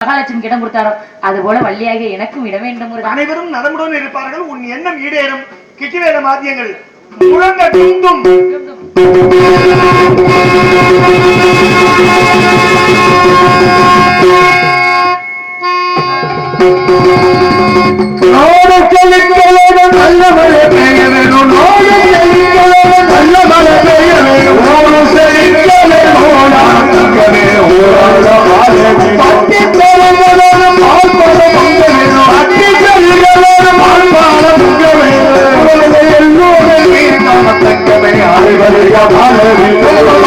மகாலட்சுமி இடம் கொடுத்தாரோ? அது போல வள்ளியாக எனக்கும் இட வேண்டும் அனைவரும் நலமுடன் இருப்பார்கள் உன் எண்ணம் ஈடேறும். கிட்டிவேல மாத்தியங்கள். முழங்க বলি কথা